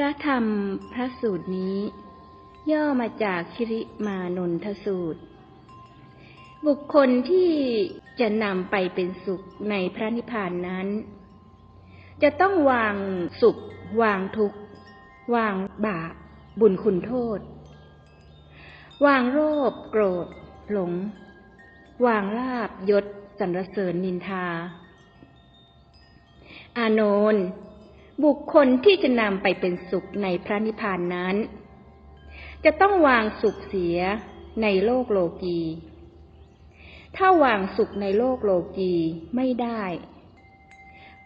พระธรรมพระสูตรนี้ ย่อมาจากคิริมานนทสูตร บุคคลที่จะนำไปเป็นสุขในพระนิพพานนั้น จะต้องวางสุข วางทุกข์ วางบาปบุญคุณโทษ วางโรคโกรธ หลง วางลาบยศสรรเสริญนินทา อานนท์ บุคคลที่จะนำไปเป็นสุขในพระนิพพานนั้น จะต้องวางสุขเสียในโลกโลกี ถ้าวางสุขในโลกโลกีไม่ได้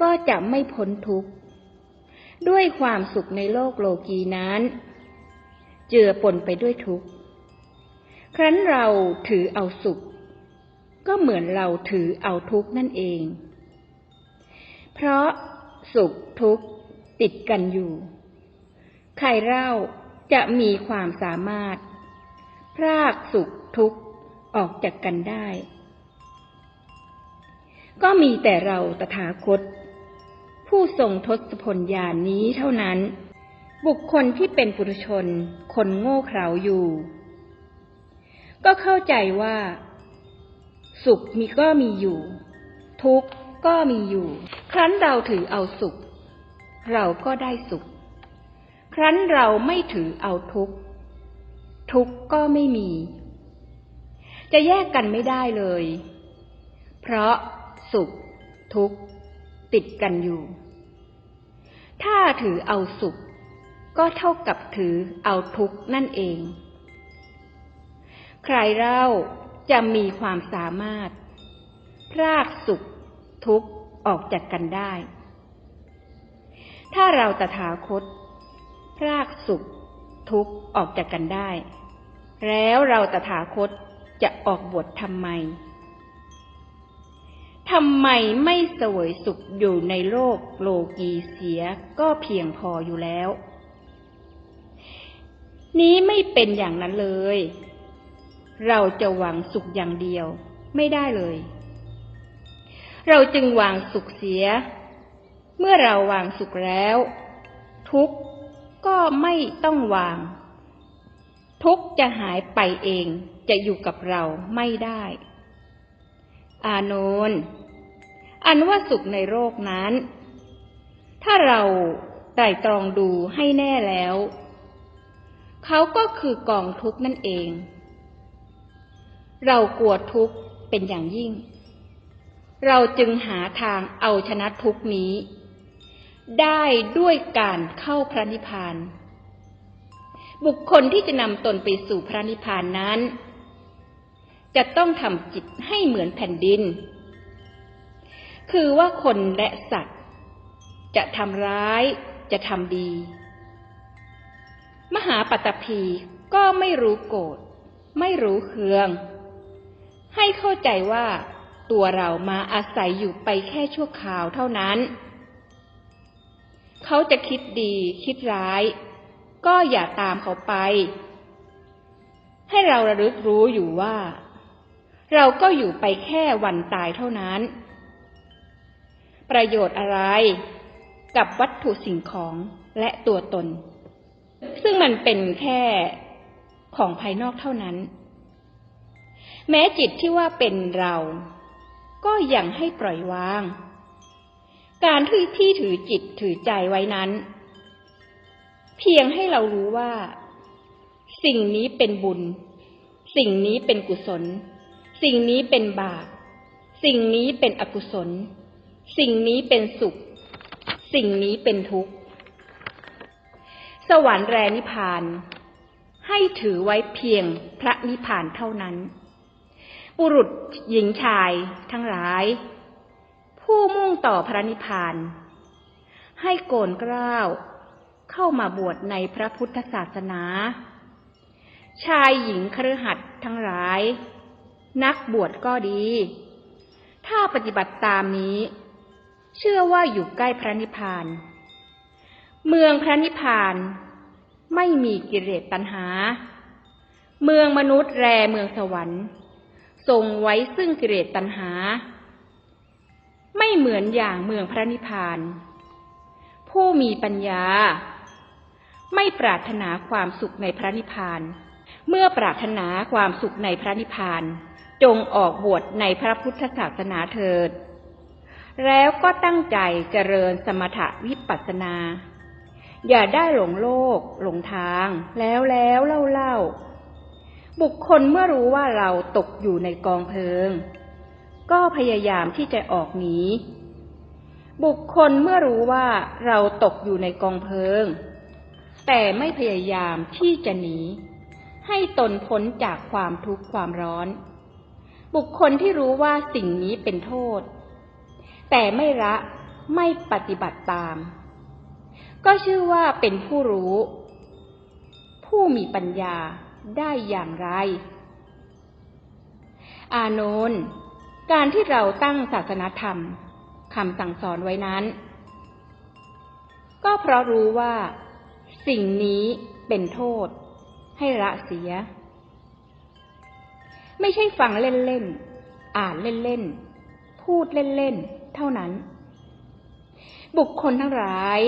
ก็จะไม่พ้นทุกข์ ด้วยความสุขในโลกโลกีนั้น เจือปนไปด้วยทุกข์ ครั้นเราถือเอาสุข ก็เหมือนเราถือเอาทุกข์นั่นเอง เพราะสุขทุกข์ ติดกันอยู่ ใครเล่าจะมีความสามารถ พรากสุขทุกข์ออกจากกันได้ ก็มีแต่เราตถาคต ผู้ทรงทศพลญาณนนี้เท่านั้น บุคคลที่เป็นปุถุชนคนโง่เขลาอยู่ ก็เข้าใจว่า สุขมีก็มีอยู่ ทุกข์ก็มีอยู่ ครั้นเราถือเอาสุข เราก็ได้สุข ครั้นเราไม่ถือเอาทุกข์ ทุกข์ก็ไม่มี จะแยกกันไม่ได้เลย เพราะสุขทุกข์ติดกันอยู่ ถ้าถือเอาสุข ก็เท่ากับถือเอาทุกข์นั่นเอง ใครเล่าจะมีความสามารถ พรากสุขทุกข์ออกจากกันได้ ถ้าเราตถาคต พรากสุข ทุกข์ออกจากกันได้ แล้วเราตถาคตจะออกบวชทำไมทำไมไม่เสวยสุขอยู่ในโลกโลกีเสียก็เพียงพออยู่แล้ว นี้ไม่เป็นอย่างนั้นเลย เราจะหวังสุขอย่างเดียวไม่ได้เลย เราจึงวางสุขเสีย เมื่อเราวางสุขแล้ว ทุกข์ก็ไม่ต้องวาง ทุกข์จะหายไปเองจะอยู่กับเราไม่ได้ อานนท์อันว่าสุขในโลกนั้น ถ้าเราไตรตรองดูให้แน่แล้ว เขาก็คือกองทุกข์นั่นเอง เรากลัวทุกข์เป็นอย่างยิ่ง เราจึงหาทางเอาชนะทุกข์นี้ ได้ด้วยการเข้าพระนิพพาน บุคคลที่จะนำตนไปสู่พระนิพพานนั้น จะต้องทำจิตให้เหมือนแผ่นดิน คือว่าคนและสัตว์ จะทำร้ายจะทำดี มหาปัตตภีก็ไม่รู้โกรธไม่รู้เคือง ให้เข้าใจว่าตัวเรามาอาศัยอยู่ไปแค่ชั่วคราวเท่านั้น เขาจะคิดดีคิดร้าย ก็อย่าตามเขาไป ให้เราระลึกรู้อยู่ว่า เราก็อยู่ไปแค่วันตายเท่านั้น ประโยชน์อะไรกับวัตถุสิ่งของและตัวตน ซึ่งมันเป็นแค่ของภายนอกเท่านั้น แม้จิตที่ว่าเป็นเรา ก็ยังให้ปล่อยวาง การที่ที่ถือจิตถือใจไว้นั้น เพียงให้เรารู้ว่า สิ่งนี้เป็นบุญ สิ่งนี้เป็นกุศล สิ่งนี้เป็นบาปสิ่งนี้เป็นอกุศล สิ่งนี้เป็นสุข สิ่งนี้เป็นทุกข์ สวรรค์แรนิพพาน ให้ถือไว้เพียงพระนิพพานเท่านั้นบุรุษหญิงชายทั้งหลาย ผู้มุ่งต่อพระนิพพาน ให้โกนเกล้าวเข้ามาบวชในพระพุทธศาสนา ชายหญิงครือหัดทั้งหลาย นักบวชก็ดี ถ้าปฏิบัติตามนี้ เชื่อว่าอยู่ใกล้พระนิพพาน เมืองพระนิพพานไม่มีกิเลสตัณหา เมืองมนุษย์แรเมืองสวรรค์ทรงไว้ซึ่งกิเลสตัณหา ไม่เหมือนอย่างเมืองพระนิพพาน ผู้มีปัญญา ไม่ปรารถนาความสุขในพระนิพพาน เมื่อปรารถนาความสุขในพระนิพพาน จงออกบวชในพระพุทธศาสนาเถิด แล้วก็ตั้งใจเจริญสมถวิปัสสนา อย่าได้หลงโลก หลงทาง แล้วแล้วเล่าเล่าบุคคลเมื่อรู้ว่าเราตกอยู่ในกองเพลิง ก็พยายามที่จะออกหนีบุคคลเมื่อรู้ว่าเราตกอยู่ในกองเพลิง แต่ไม่พยายามที่จะหนี ให้ตนพ้นจากความทุกข์ความร้อน บุคคลที่รู้ว่าสิ่งนี้เป็นโทษ แต่ไม่ละไม่ปฏิบัติตาม ก็ชื่อว่าเป็นผู้รู้ ผู้มีปัญญาได้อย่างไร อานนท์ การที่เราตั้งศาสนธรรมคำสั่งสอนไว้นั้น ก็เพราะรู้ว่า สิ่งนี้เป็นโทษ ให้ละเสีย ไม่ใช่ฟังเล่นๆ อ่านเล่นๆ พูดเล่นๆ เท่านั้น บุคคลทั้งหลาย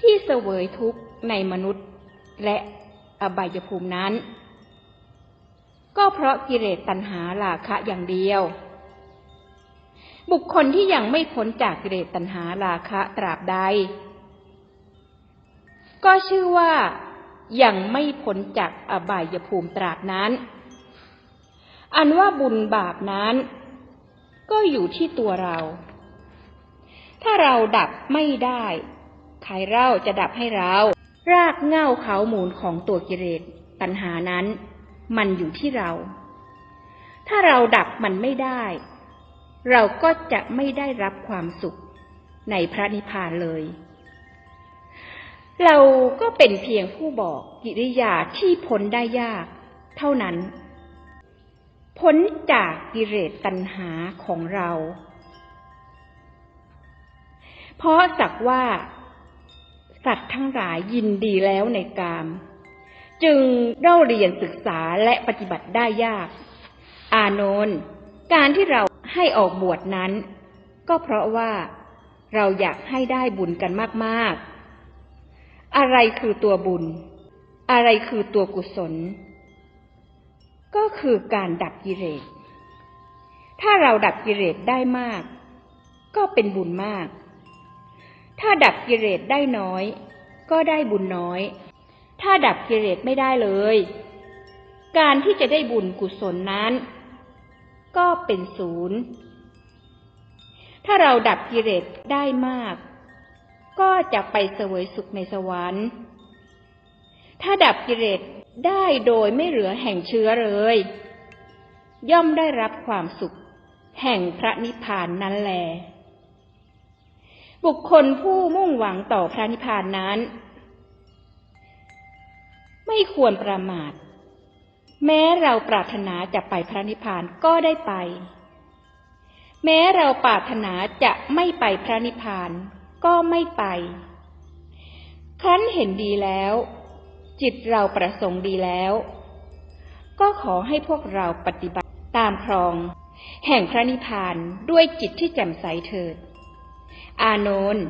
ที่เสวยทุกข์ในมนุษย์และอบายภูมินั้น ก็เพราะกิเลสตัณหาราคะอย่างเดียว บุคคลที่ยังไม่พ้นจากกิเลสตัณหาราคะตราบใด ก็ชื่อว่ายังไม่พ้นจากอบายภูมิตราบนั้น อันว่าบุญบาปนั้น ก็อยู่ที่ตัวเรา ถ้าเราดับไม่ได้ ใครเล่าจะดับให้เรา รากเง้าเขาหมูลของตัวกิเลสตัณหานั้น มันอยู่ที่เรา ถ้าเราดับมันไม่ได้ เราก็จะไม่ได้รับความสุขในพระนิพพานเลย เราก็เป็นเพียงผู้บอกกิริยาที่พ้นได้ยาก เท่านั้น พ้นจากกิเลสตัณหาของเรา เพราะสักว่า สัตว์ทั้งหลายยินดีแล้วในกาม จึงเล่าเรียนศึกษาและปฏิบัติได้ยาก อานนท์การที่เรา ให้ออกบวชนั้น ก็เพราะว่าเราอยากให้ได้บุญกันมากๆ อะไรคือตัวบุญ อะไรคือตัวกุศล ก็คือการดับกิเลส ถ้าเราดับกิเลสได้มาก ก็เป็นบุญมาก ถ้าดับกิเลสได้น้อย ก็ได้บุญน้อย ถ้าดับกิเลสไม่ได้เลย การที่จะได้บุญกุศลนั้น ก็เป็นศูนย์ถ้าเราดับกิเลสได้มาก ก็จะไปเสวยสุขในสวรรค์ ถ้าดับกิเลสได้โดยไม่เหลือแห่งเชื้อเลย ย่อมได้รับความสุข แห่งพระนิพพานนั้นแล บุคคลผู้มุ่งหวังต่อพระนิพพานนั้น ไม่ควรประมาท แม้เราปรารถนาจะไปพระนิพพานก็ได้ไป แม้เราปรารถนาจะไม่ไปพระนิพพานก็ไม่ไป ครั้นเห็นดีแล้ว จิตเราประสงค์ดีแล้ว ก็ขอให้พวกเราปฏิบัติตามครอง แห่งพระนิพพานด้วยจิตที่แจ่มใสเถิด อานนท์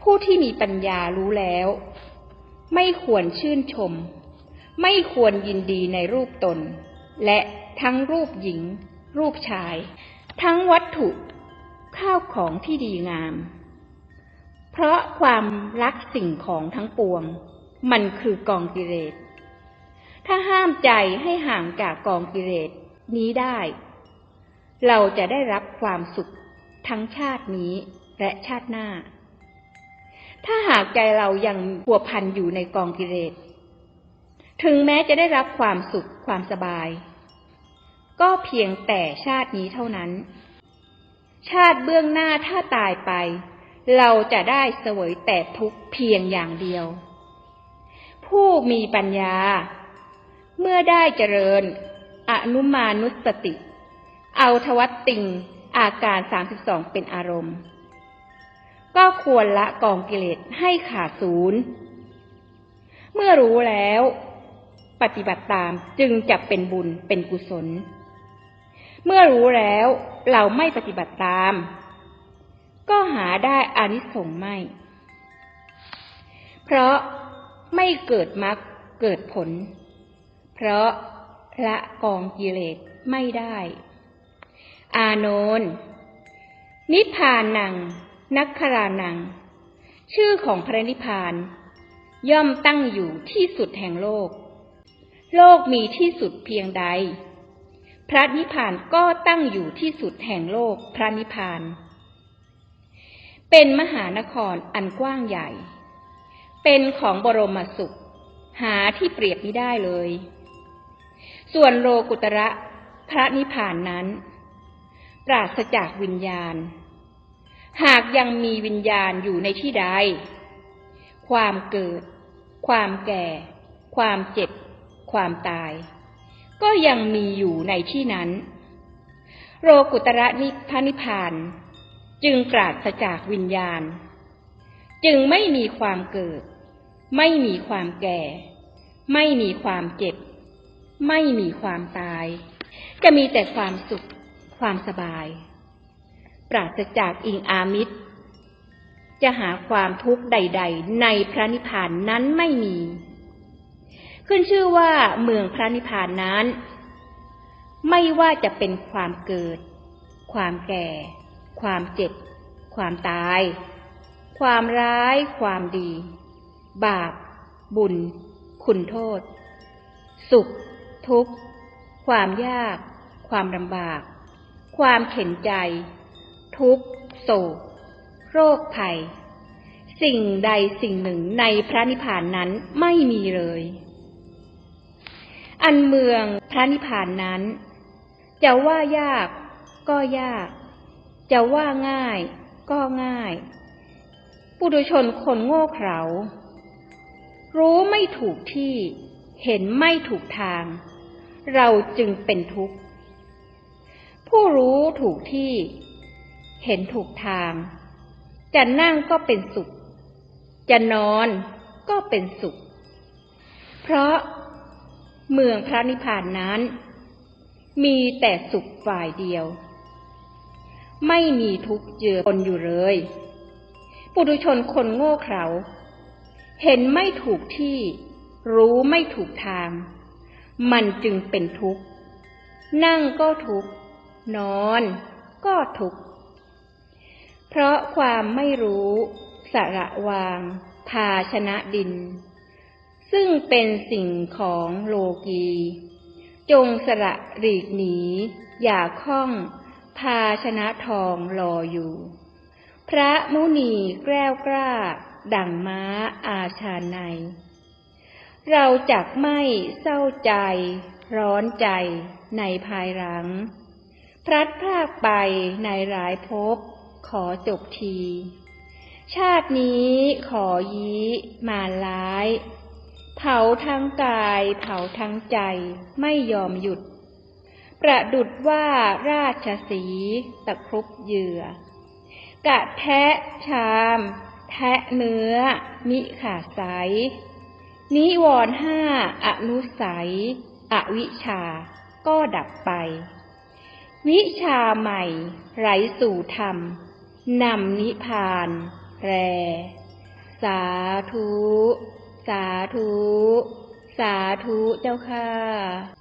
ผู้ที่มีปัญญารู้แล้ว ไม่ควรชื่นชม ไม่ควรยินดีในรูปตน และทั้งรูปหญิง รูปชาย ทั้งวัตถุข้าวของที่ดีงาม เพราะความรักสิ่งของทั้งปวง มันคือกองกิเลส ถ้าห้ามใจให้ห่างจากกองกิเลสนี้ได้ เราจะได้รับความสุขทั้งชาตินี้และชาติหน้า ถ้าหากใจเรายังผัวพันอยู่ในกองกิเลส ถึงแม้จะได้รับความสุขความสบาย ก็เพียงแต่ชาตินี้เท่านั้น ชาติเบื้องหน้าถ้าตายไป เราจะได้เสวยแต่ทุกเพียงอย่างเดียว ผู้มีปัญญา เมื่อได้เจริญ อนุมานุสติ เอาทวัตติงอาการสามสิบสองเป็นอารมณ์ ก็ควรละกองกิเลสให้ขาดศูนย์ เมื่อรู้แล้ว ปฏิบัติตามจึงจะเป็นบุญเป็นกุศล เมื่อรู้แล้วเราไม่ปฏิบัติตาม ก็หาได้อานิสงส์ไม่ เพราะไม่เกิดมรรคเกิดผล เพราะละกองกิเลสไม่ได้ อานนท์นิพพานัง นักขรานัง ชื่อของพระนิพพาน ย่อมตั้งอยู่ที่สุดแห่งโลก โลกมีที่สุดเพียงใด พระนิพพานก็ตั้งอยู่ที่สุดแห่งโลกพระนิพพาน เป็นมหานครอันกว้างใหญ่ เป็นของบรมสุข หาที่เปรียบไม่ได้เลย ส่วนโลกุตระพระนิพพานนั้น ปราศจากวิญญาณ หากยังมีวิญญาณอยู่ในที่ใด ความเกิด ความแก่ ความเจ็บ ความตาย ก็ยังมีอยู่ในที่นั้นโลกุตระนิพนิพพาน จึงปราศจากวิญญาณ จึงไม่มีความเกิด ไม่มีความแก่ ไม่มีความเจ็บ ไม่มีความตาย จะมีแต่ความสุข ความสบาย ปราศจากอิงอามิตรจะหาความทุกข์ใด ๆ ในพระนิพพานนั้นไม่มี ขึ้นชื่อว่าเมืองพระนิพพานนั้น ไม่ว่าจะเป็นความเกิด ความแก่ ความเจ็บ ความตาย ความร้าย ความดี บาป บุญ คุณโทษ สุข ทุกข์ ความยาก ความลำบาก ความเข็นใจ ทุกข์ โศก โรคภัย สิ่งใดสิ่งหนึ่งในพระนิพพานนั้นไม่มีเลย อันเมืองพระนิพพานนั้น จะว่ายากก็ยาก จะว่าง่ายก็ง่าย ปุถุชนคนโง่เขลารู้ไม่ถูกที่เห็นไม่ถูกทาง เราจึงเป็นทุกข์ ผู้รู้ถูกที่ เห็นถูกทาง จะนั่งก็เป็นสุข จะนอนก็เป็นสุข เพราะ เมืองพระนิพพานนั้น มีแต่สุขฝ่ายเดียว ไม่มีทุกข์เจือปนอยู่เลย ปุถุชนคนโง่เขลาเห็นไม่ถูกที่ รู้ไม่ถูกทาง มันจึงเป็นทุกข์ นั่งก็ทุกข์ นอนก็ทุกข์ เพราะความไม่รู้สระวาง ภาชนะดิน ซึ่งเป็นสิ่งของโลกี จงสระหลีกหนี อย่าคล้อง ภาชนะทองรออยู่ พระมุนีแกล้วกล้า ดั่งม้าอาชาใน เราจักไม่เศร้าใจ ร้อนใจในภายหลัง พลัดพรากไปในหลายภพขอจบที ชาตินี้ขอยี้มาร้าย เผาทั้งกาย เผาทั้งใจไม่ยอมหยุด ประดุดว่าราชสีตะครุบเหยื่อ กะแทะชาม แทะเนื้อ มิขาดสายนิวรห้าอนุสัย อวิชา ก็ดับไป วิชาใหม่ ไหลสู่ธรรมนำนิพพาน แร สาธุ สาธุ สาธุเจ้าค่ะ